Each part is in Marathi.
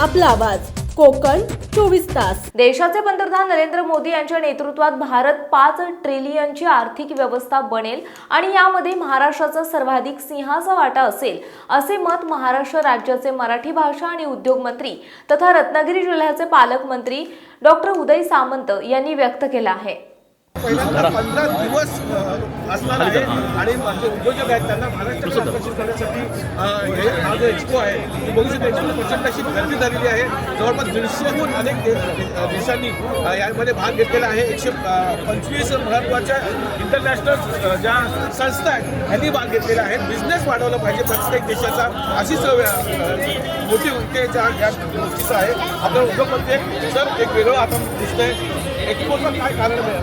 आपला आवाज. कोकण चोवीस तास. देशाचे पंतप्रधान नरेंद्र मोदी यांच्या नेतृत्वात भारत पाच ट्रिलियनची आर्थिक व्यवस्था बनेल आणि यामध्ये महाराष्ट्राचा सर्वाधिक सिंहाचा वाटा असेल असे मत महाराष्ट्र राज्याचे मराठी भाषा आणि उद्योग मंत्री तथा रत्नागिरी जिल्ह्याचे पालकमंत्री डॉक्टर उदय सामंत यांनी व्यक्त केलं आहे. पहिल्यांदा पंधरा दिवस असणार आहे. आणि जे उद्योजक आहेत त्यांना महाराष्ट्रात आकर्षित करण्यासाठी हे हा जो एक्सपो आहे. ती बघू शकता याच्यामध्ये प्रचंड अशी गर्दी झालेली आहे. जवळपास दीडशेहून अनेक देशांनी यामध्ये भाग घेतलेला आहे. एकशे पंचवीस महत्त्वाच्या इंटरनॅशनल ज्या संस्था आहेत ह्यांनी भाग घेतलेला आहे. बिझनेस वाढवला पाहिजे प्रत्येक देशाचा. अशीच मोठी उद्देश या या गोष्टीचं आहे. आपल्याला उद्योग मंत्री सर एक वेगळं आता दिसतंय. एक्सपोचं काय कारण आहे?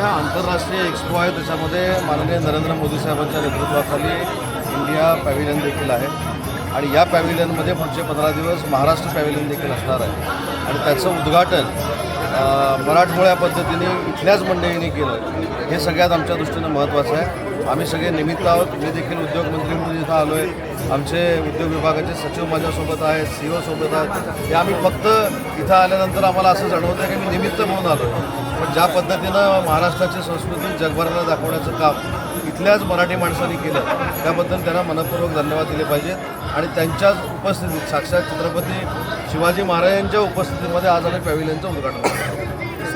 हा आंतरराष्ट्रीय एक्सपो आहे. त्याच्यामध्ये माननीय नरेंद्र मोदी साहेबांच्या नेतृत्वाखाली इंडिया पॅव्हिलियन देखील आहे. आणि या पॅव्हिलियनमध्ये पुढचे पंधरा दिवस महाराष्ट्र पॅव्हिलियन देखील असणार आहे. आणि त्याचं उद्घाटन मराठमोळ्या पद्धतीने इथल्याच मंडळींनी केलं. हे सगळ्यात आमच्या दृष्टीनं महत्त्वाचं आहे. आम्ही सगळे निमित्त आहोत. मी देखील उद्योगमंत्री म्हणून इथं आलो आहे आमचे उद्योग विभागाचे सचिव माझ्यासोबत आहेत सी सोबत आहेत. हे आम्ही फक्त इथं आल्यानंतर आम्हाला असं जाणवतं आहे की मी निमित्त म्हणून आलो पण ज्या पद्धतीनं महाराष्ट्राची संस्कृती जगभराला दाखवण्याचं काम इथल्याच मराठी माणसांनी केलं त्याबद्दल त्यांना मनपूर्वक धन्यवाद दिले पाहिजेत. आणि त्यांच्याच उपस्थितीत साक्षात छत्रपती शिवाजी महाराजांच्या उपस्थितीमध्ये आज आम्ही पॅव्हिलियनचं उद्घाटन केलं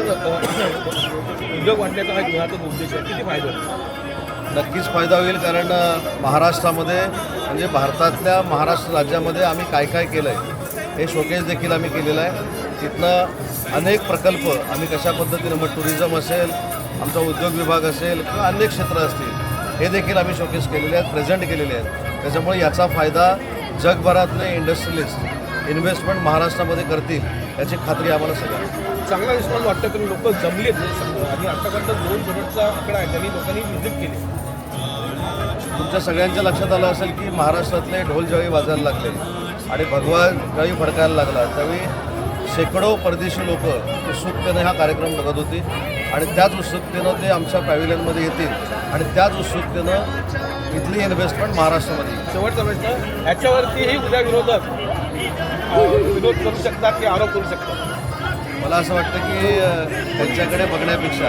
उद्योग वाढण्याचा हा गुणात्मक उद्देश आहे. किती फायदा नक्कीच फायदा होईल कारण महाराष्ट्रामध्ये म्हणजे भारतातल्या महाराष्ट्र राज्यामध्ये आम्ही काय काय केलं आहे हे शोकेस देखील आम्ही केलेलं आहे. तिथनं अनेक प्रकल्प आम्ही कशा पद्धतीनं मग टुरिझम असेल आमचा उद्योग विभाग असेल किंवा अनेक क्षेत्र असतील हे देखील आम्ही शोकेस केलेले आहेत प्रेझेंट केलेले आहेत. त्याच्यामुळे याचा फायदा जगभरातले इंडस्ट्रियलिस्ट इन्व्हेस्टमेंट महाराष्ट्रामध्ये करतील याची खात्री आम्हाला सगळ्यांना. चांगला रिस्पॉन्स वाटतं कारण लोक जमलेत आणि आतापर्यंत दोन शेवटचा आकडा आहे त्यांनी लोकांनी व्हिजिट केली. तुमच्या सगळ्यांच्या लक्षात आलं असेल की महाराष्ट्रातले ढोल ज्यावेळी वाजायला लागले आणि भगवा ज्यावेळी फडकायला लागला त्यावेळी शेकडो परदेशी लोक उत्सुकतेने हा कार्यक्रम बघत होती आणि त्याच उत्सुकतेनं ते आमच्या पॅव्हिलियनमध्ये येतील आणि त्याच उत्सुकतेनं इथली इन्व्हेस्टमेंट महाराष्ट्रामध्ये शेवटचा प्रश्न ह्याच्यावरतीही उद्या विरोधक विरोध करू शकतात की आरोप करू शकतात मला असं वाटतं की त्यांच्याकडे बघण्यापेक्षा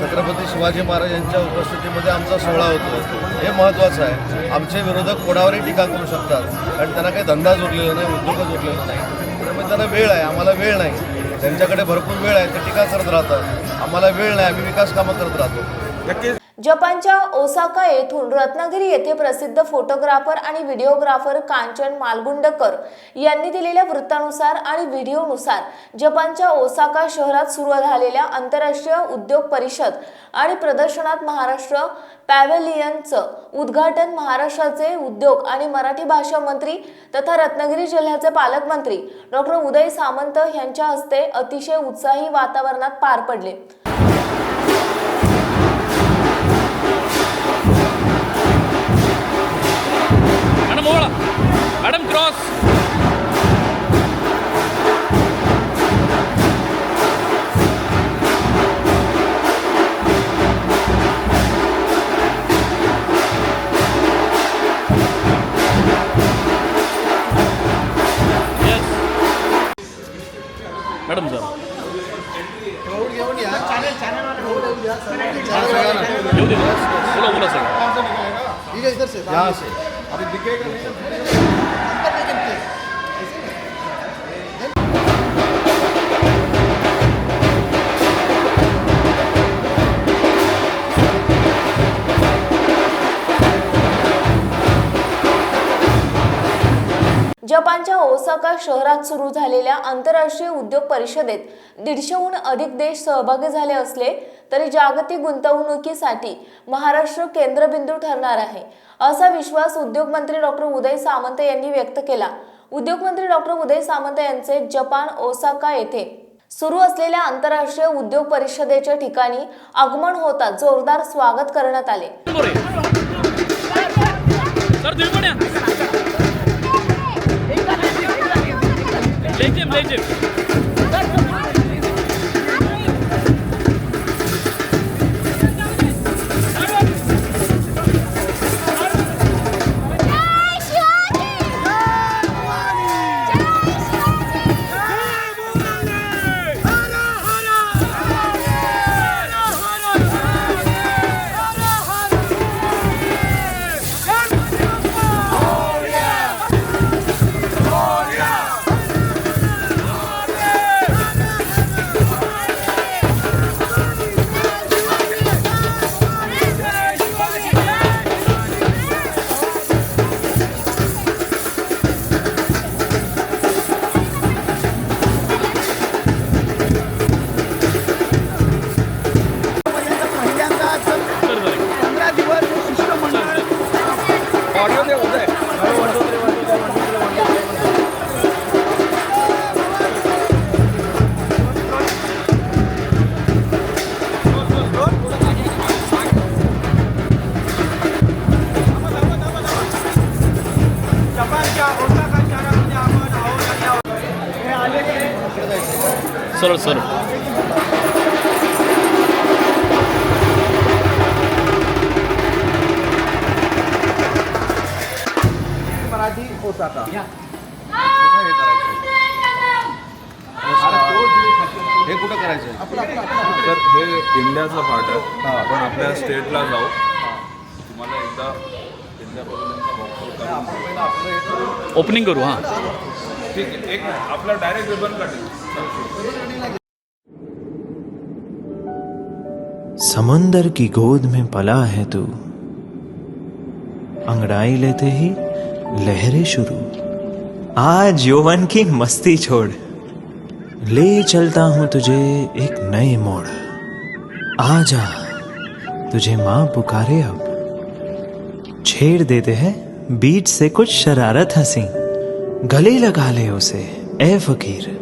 छत्रपती शिवाजी महाराज यांच्या उपस्थितीमध्ये आमचा सोहळा होतो. हे महत्त्वाचं आहे. आमचे विरोधक कोणावरही टीका करू शकतात. कारण त्यांना काही धंदाच उरलेला नाही उद्योगच उरलेला नाही. त्यामुळे त्यांना वेळ आहे. आम्हाला वेळ नाही. त्यांच्याकडे भरपूर वेळ आहे. ते टीका करत राहतात. आम्हाला वेळ नाही. आम्ही विकास कामं करत राहतो. नक्कीच. जपानच्या ओसाका येथून रत्नागिरी येथे प्रसिद्ध फोटोग्राफर आणि व्हिडिओग्राफर कांचन मालगुंडकर यांनी दिलेल्या वृत्तानुसार आणि व्हिडिओनुसार जपानच्या ओसाका शहरात सुरू झालेल्या आंतरराष्ट्रीय उद्योग परिषद आणि प्रदर्शनात महाराष्ट्र पॅव्हेलियनचं उद्घाटन महाराष्ट्राचे उद्योग आणि मराठी भाषा मंत्री तथा रत्नागिरी जिल्ह्याचे पालकमंत्री डॉक्टर उदय सामंत यांच्या हस्ते अतिशय उत्साही वातावरणात पार पडले. सर या असेल जपानच्या ओसाका शहरात सुरू झालेल्या आंतरराष्ट्रीय उद्योग परिषदेत दीडशेहून अधिक देश सहभागी झाले असले तरी जागतिक गुंतवणुकीसाठी महाराष्ट्र केंद्रबिंदू ठरणार आहे असा विश्वास उद्योगमंत्री डॉक्टर उदय सामंत यांनी व्यक्त केला. उद्योगमंत्री डॉक्टर उदय सामंत यांचे जपान ओसाका येथे सुरू असलेल्या आंतरराष्ट्रीय उद्योग परिषदेच्या ठिकाणी आगमन होता जोरदार स्वागत करण्यात आले. सरळ सरळ. मराठी ओसाका कुठे हे करायचं? हे कुठं करायचं तर हे इंडियाचा पार्ट आहे. आपण आपल्या स्टेटला जाऊ. तुम्हाला एकदा इंडियापर्यंत ओपनिंग करू. हां. ठीक आहे. एक आपला डायरेक्ट रिबन कटेल समंदर की गोद में पला है तू। अंगड़ाई लेते ही लहरें शुरू। आज यौवन की मस्ती छोड़। ले चलता हूँ तुझे एक नए मोड़। आ जा तुझे माँ पुकारे अब। छेड़ देते हैं बीच से कुछ शरारत हँसी। गले लगा ले उसे ए फकीर।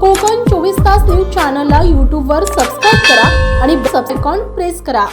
कोकण चोवीस तास न्यूज चॅनलला यूट्यूबवर सबस्क्राईब करा आणि बेल प्रेस करा.